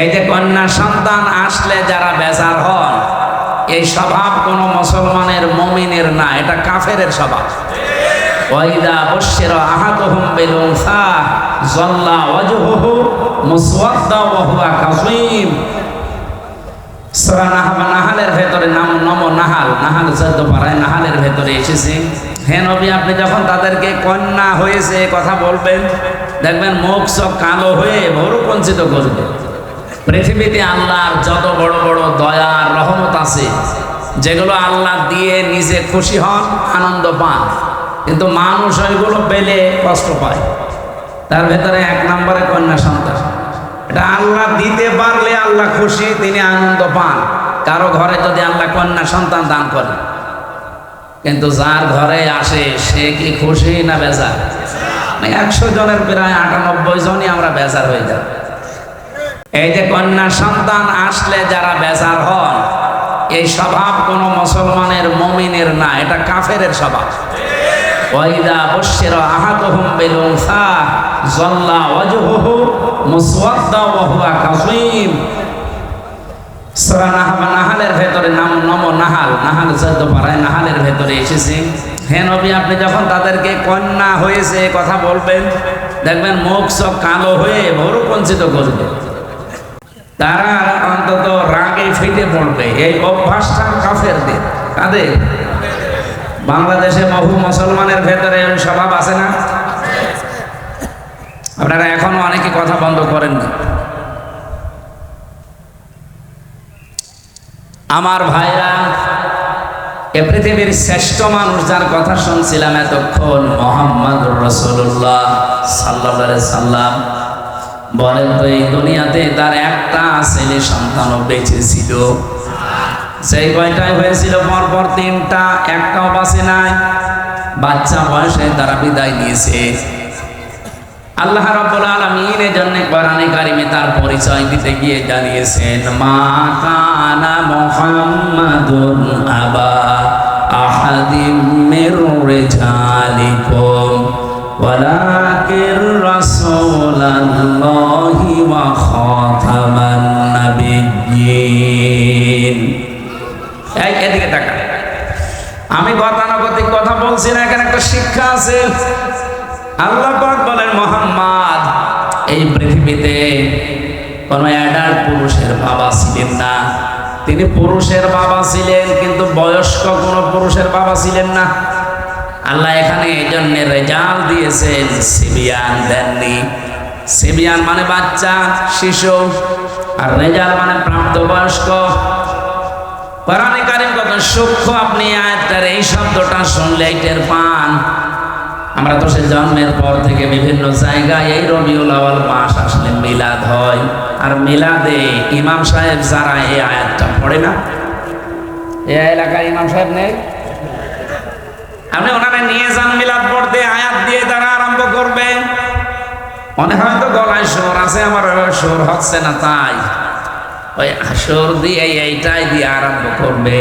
এই যে কন্যা সন্তান আসলে যারা বেজার হন, এই স্বভাব কোন মুসলমানের মমিনের না, এটা কাফেরের স্বভাব। নাহালের ভেতরে নাহাল নাহালের ভেতরে আপনি যখন তাদেরকে কন্যা হয়েছে কথা বলবেন, দেখবেন মুখ সব কালো হয়ে ভরুকঞ্চিত করবে। পৃথিবীতে আল্লাহর যত বড় বড় দয়া রহমত আছে, যেগুলো আল্লাহ দিয়ে নিজে খুশি হন, আনন্দ পান, কিন্তু মানুষ ওইগুলো পেলে কষ্ট পায়। তার ভেতরে এক নম্বরে কন্যা সন্তান। এটা আল্লাহ দিতে পারলে আল্লাহ খুশি, তিনি আনন্দ পান। কারও ঘরে যদি আল্লাহ কন্যা সন্তান দান করে, কিন্তু যার ঘরে আসে, সে কি খুশি না বেজার? একশো জনের প্রায় আটানব্বই জনই আমরা বেজার হয়ে যাই। এই যে কন্যা সন্তান আসলে যারা বেজার হন, এই স্বভাব কোনো মুসলমানের মমিনের না, এটা কাফেরের স্বভাব। নাহালের ভেতরে নাম নাহাল নাহাল নাহালের ভেতরে আপনি যখন তাদেরকে কন্যা হয়েছে কথা বলবেন, দেখবেন মুখ সব কালো হয়ে ভরুকঞ্চিত করবে। তারা অন্তত রাগে ফেটে পড়বে। এই অভ্যাসটা কাফের দিন কাদের? বাংলাদেশে বহু মুসলমানের ভেতরে স্বভাব আছে না? আপনারা এখনও অনেকে কথা বন্ধ করেন আমার ভাইরা, এ পৃথিবীর শ্রেষ্ঠ মানুষ যার কথা শুনছিলাম এতক্ষণ মোহাম্মদ রসুল্লাহ সাল্লাহ সাল্লাম বলেন তো, এই দুনিয়াতে তার একটা ছেলে সন্তানও বেঁচে ছিল। সেই কয়টাই হয়েছিল, পরপর তিনটা, একটাও বাঁচে নাই। বাচ্চা বয়সে তারা বিদায় নিয়েছে। আল্লাহ রাব্বুল আলামিন এর জন্য কোরআনে কারিমে তার পরিচয় দিতে গিয়ে জানিয়েছেন, মা কানা মুহাম্মাদুন আবা। রাসূলুল্লাহি ওয়া খাতামান নাবিয়্যিন। এই, এদিকে তাকা আমি গতানুগতিক কথা বলছি না, এখানে একটা শিক্ষা আছে। আল্লাহ পাক বলেন, মোহাম্মদ, এই পৃথিবীতে কোন অ্যাডাল্ট পুরুষের বাবা ছিলেন না। তিনি পুরুষের বাবা ছিলেন, কিন্তু বয়স্ক কোন পুরুষের বাবা ছিলেন না। আল্লাহ এখানে এই জন্য রেজাল দিয়েছেন, সিবিয়ান দেননি। সিবিয়ান মানে বাচ্চা, শিশু, আর রেজাল মানে প্রাপ্তবয়স্ক। কত সূক্ষ্ম আপনি এই শব্দটা পান। আমরা তো জন্মের পর থেকে বিভিন্ন জায়গায় এই মাস আসলে মিলাদ হয়। আর মিলাদে ইমাম সাহেব এই আয়াতটা পড়ে না ইমাম সাহেব নেই? আপনি ওনারা নিয়ে যান মিলাদ পড়তে, আয়াত দিয়ে তারা আরম্ভ করবে। মনে হয় তো গলায় সুর আছে, আমার সুর হচ্ছে না তাই। ওই সুর দিয়ে এইটাই দিয়ে আরম্ভ করবে।